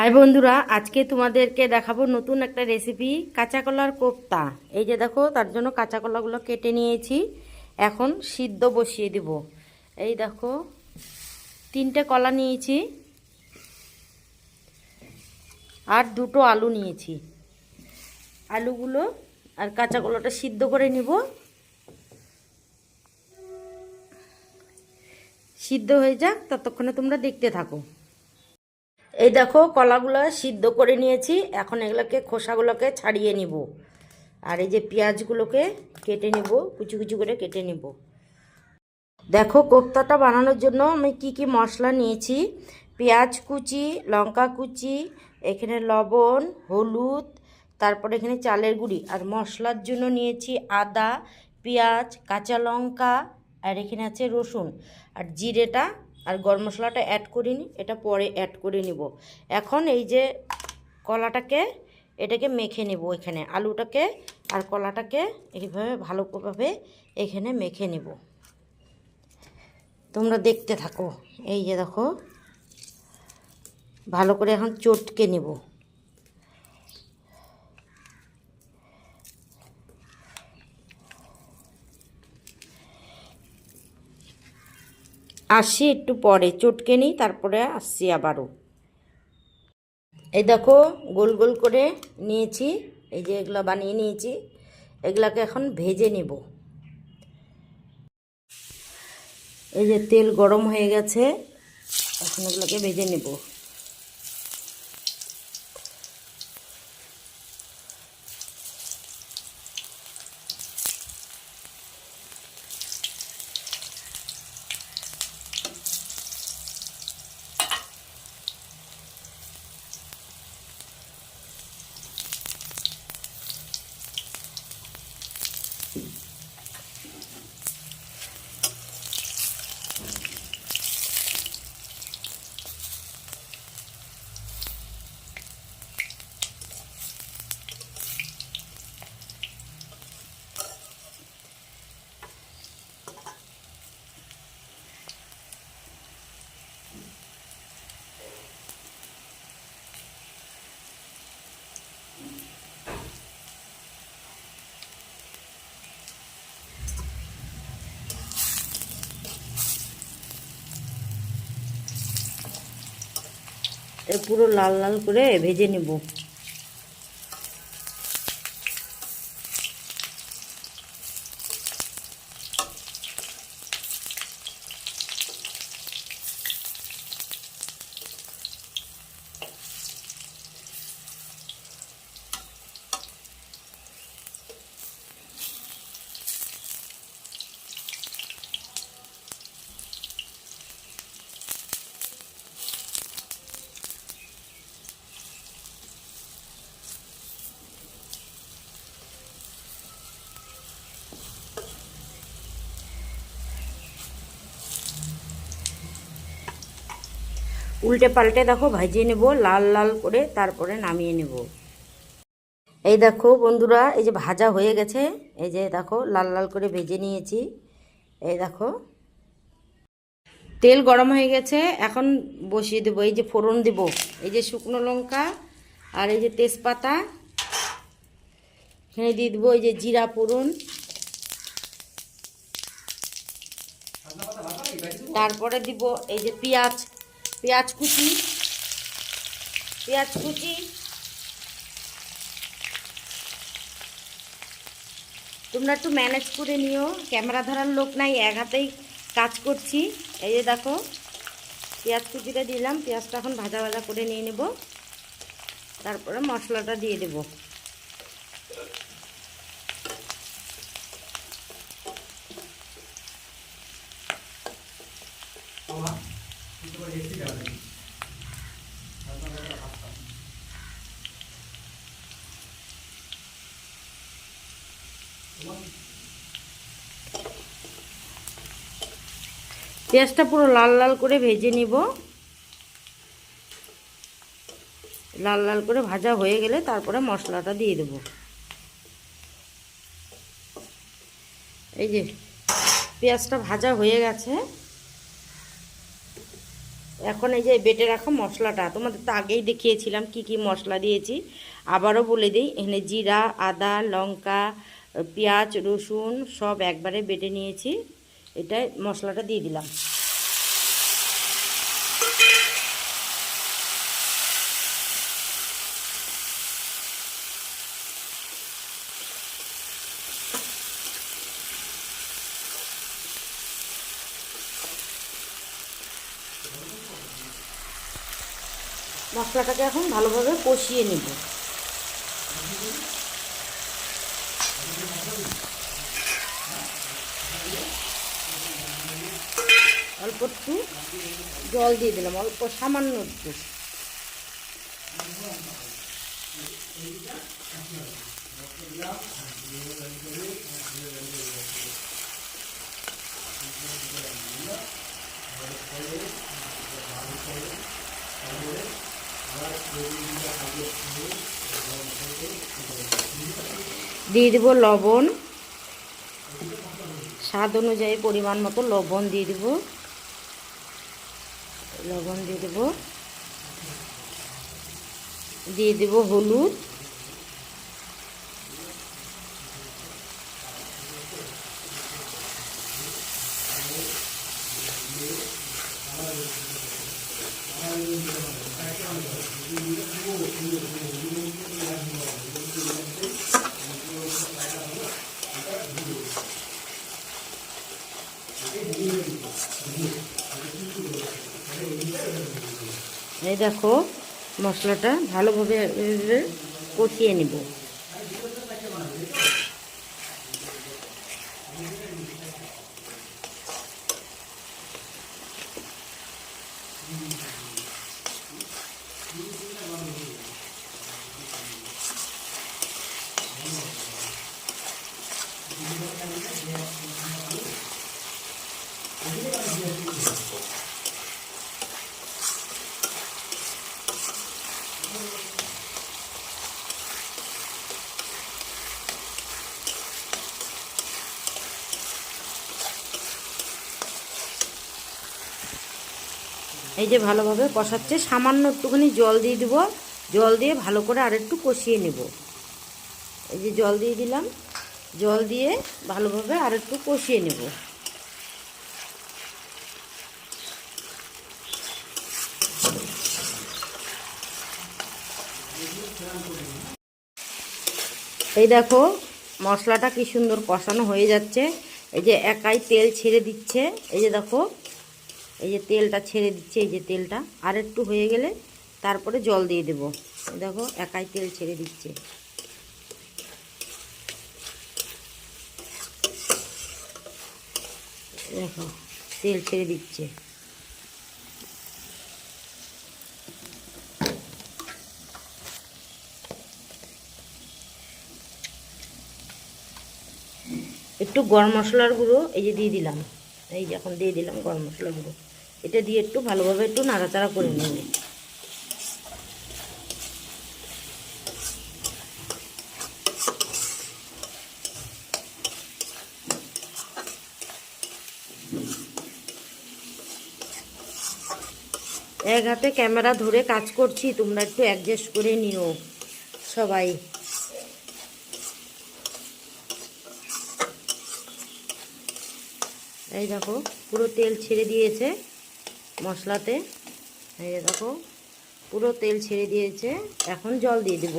আর বন্ধুরা, আজকে তোমাদেরকে দেখাবো নতুন একটা রেসিপি কাঁচা কলার কোপ্তা। এই যে দেখো, তার জন্য কাঁচা কলাগুলো কেটে নিয়েছি। এখন সিদ্ধ বসিয়ে দেব। এই দেখো, তিনটে কলা নিয়েছি। আর দুটো আলু নিয়েছি। আলুগুলো আর কাঁচা কলাটা সিদ্ধ করে নিব। সিদ্ধ হয়ে যাক, ততক্ষণে তোমরা দেখতে থাকো। এই দেখো কলাগুলো সিদ্ধ করে নিয়েছি। এখন এগুলোকে খোসাগুলোকে ছাড়িয়ে নিব। আর এই যে পেঁয়াজগুলোকে কেটে নিব, কুচি কুচি করে কেটে নিব। দেখো কোপ্তাটা বানানোর জন্য আমি কি কি মশলা নিয়েছি? পেঁয়াজ কুচি, লঙ্কা কুচি, এখানে লবণ, হলুদ, তারপরে এখানে চালের গুঁড়ি। আর মশলার জন্য নিয়েছি আদা, পেঁয়াজ, কাঁচা লঙ্কা, আর এখানে আছে রসুন। আর জিরেটা আর গরম মশলাটা অ্যাড করিনি, এটা পরে অ্যাড করে নিব। এখন এই যে কলাটাকে, এটাকে মেখে নেব এখানে, আলুটাকে আর কলাটাকে এইভাবে ভালোভাবে এখানে মেখে নেব। তোমরা দেখতে থাকো, এই যে দেখো, ভালো করে এখন চটকে নেব। আসি, একটু পরে চটকে নিই, তারপরে আসছি আবারও। এই দেখো, গোল গোল করে নিয়েছি, এই যে এগুলো বানিয়ে নিয়েছি, এগুলাকে এখন ভেজে নেব। এই যে তেল গরম হয়ে গেছে, এখন এগুলোকে ভেজে নেব। পুরো লাল লাল করে ভেজে নেব। উল্টে পাল্টে দেখো ভাজিয়ে নেব, লাল লাল করে তারপরে নামিয়ে নেব। এই দেখো বন্ধুরা, এই যে ভাজা হয়ে গেছে, এই যে দেখো লাল লাল করে ভেজে নিয়েছি। এই দেখো। তেল গরম হয়ে গেছে, এখন বসিয়ে দেবো, এই যে ফোড়ন দেব, এই যে শুকনো লঙ্কা আর এই যে তেজপাতা। এখানে দিয়ে দেবো এই যে জিরা ফোড়ন। তারপরে দিব এই যে পেঁয়াজ। পেঁয়াজ কুচি পেঁয়াজ কুচি, তোমরা একটু ম্যানেজ করে নিও। ক্যামেরা ধরার লোক নাই, এক হাতেই কাজ করছি। এই যে দেখো, পেঁয়াজ কুচিটা দিলাম, পেঁয়াজটা এখন ভাজা ভাজা করে নিয়ে নেব। তারপরে মশলাটা দিয়ে দেব। পেঁয়াজটা পুরো লাল লাল করে ভেজে নিব। লাল লাল করে ভাজা হয়ে গেলে তারপরে মশলাটা দিয়ে দেব। এই যে পেঁয়াজটা ভাজা হয়ে গেছে। এখন এই যে বেটে রাখা মশলাটা, তোমাদের তো আগেই দেখিয়েছিলাম কি কি মশলা দিয়েছি। আবারও বলে দিই, এখানে জিরা, আদা, লঙ্কা, পেঁয়াজ, রসুন সব একবারে বেটে নিয়েছি। এটাই মশলাটা দিয়ে দিলাম। মশলাটাকে এখন ভালোভাবে কষিয়ে নেব। অল্প একটু জল দিয়ে দিলাম অল্প সামান্য একটু। দিয়ে দেবো লবণ। স্বাদ অনুযায়ী পরিমাণ মতো লবণ দিয়ে দেবো। লবণ দিয়ে দেবো। দিয়ে দেবো হলুদ। এই দেখো মশলাটা ভালোভাবে কষিয়ে নিব। এই যে ভালোভাবে কষাচ্ছে, সামান্য একটুখানি জল দিয়ে দিব। জল দিয়ে ভালো করে আর একটু কষিয়ে নেব। এই যে জল দিয়ে দিলাম। জল দিয়ে ভালোভাবে আর একটু কষিয়ে নেব। এই দেখো, মশলাটা কি সুন্দর কষানো হয়ে যাচ্ছে। এই যে একাই তেল ছেড়ে দিচ্ছে। এই যে দেখো এই যে তেলটা ছেড়ে দিচ্ছে, এই যে তেলটা। আর একটু হয়ে গেলে তারপরে জল দিয়ে দেব। দেখো, একাই তেল ছেড়ে দিচ্ছে। দেখো, তেল ছেড়ে দিচ্ছে। একটু গরম মশলার গুঁড়ো, এই যে দিয়ে দিলাম। এই যে এখন দিয়ে দিলাম গরম মশলা গুঁড়ো। এটা দিয়ে একটু ভালোভাবে একটু নাড়াচাড়া করে নেব এক হাতে ক্যামেরা ধরে কাজ করছি, তোমরা একটু অ্যাডজাস্ট করে নিও সবাই। এই দেখো, পুরো তেল ছেড়ে দিয়েছে। মশলাতে, এই দেখো, পুরো তেল ছেড়ে দিয়েছে, এখন জল দিয়ে দেব।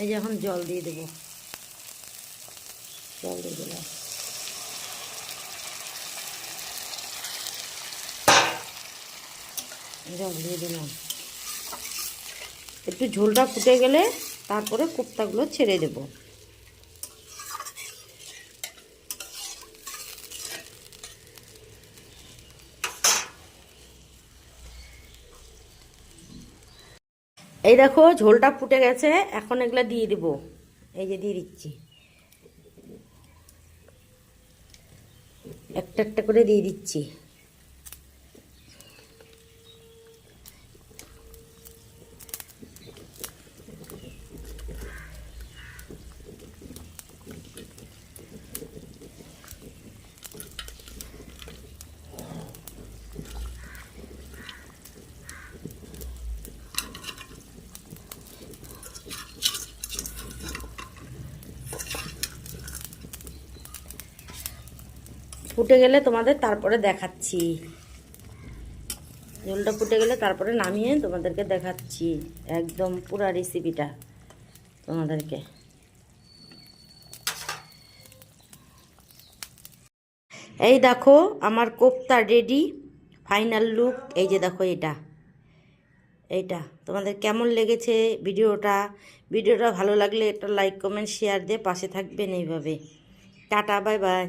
এই যে এখন জল দিয়ে দেব। জল দিয়ে দিলাম জল দিয়ে দিলাম। একটু ঝোলটা ফুটে গেলে তারপরে কোপ্তাগুলো ছেড়ে দেব। এই দেখো, ঝোলটা ফুটে গেছে, এখন এগুলো দিয়ে দেব। এই যে দিয়ে দিচ্ছি। একটা একটা করে দিয়ে দিচ্ছি। ফুটে গেলে তোমাদের তারপরে দেখাচ্ছি। ঝোলটা ফুটে গেলে তারপরে নামিয়ে তোমাদেরকে দেখাচ্ছি একদম পুরা রেসিপিটা তোমাদেরকে। এই দেখো, আমার কোপ্তা রেডি ফাইনাল লুক এই যে দেখো এটা। এইটা, তোমাদের কেমন লেগেছে ভিডিওটা? ভিডিওটা ভালো লাগলে একটা লাইক কমেন্ট শেয়ার দিয়ে পাশে থাকবেন এইভাবে। Tata bye bye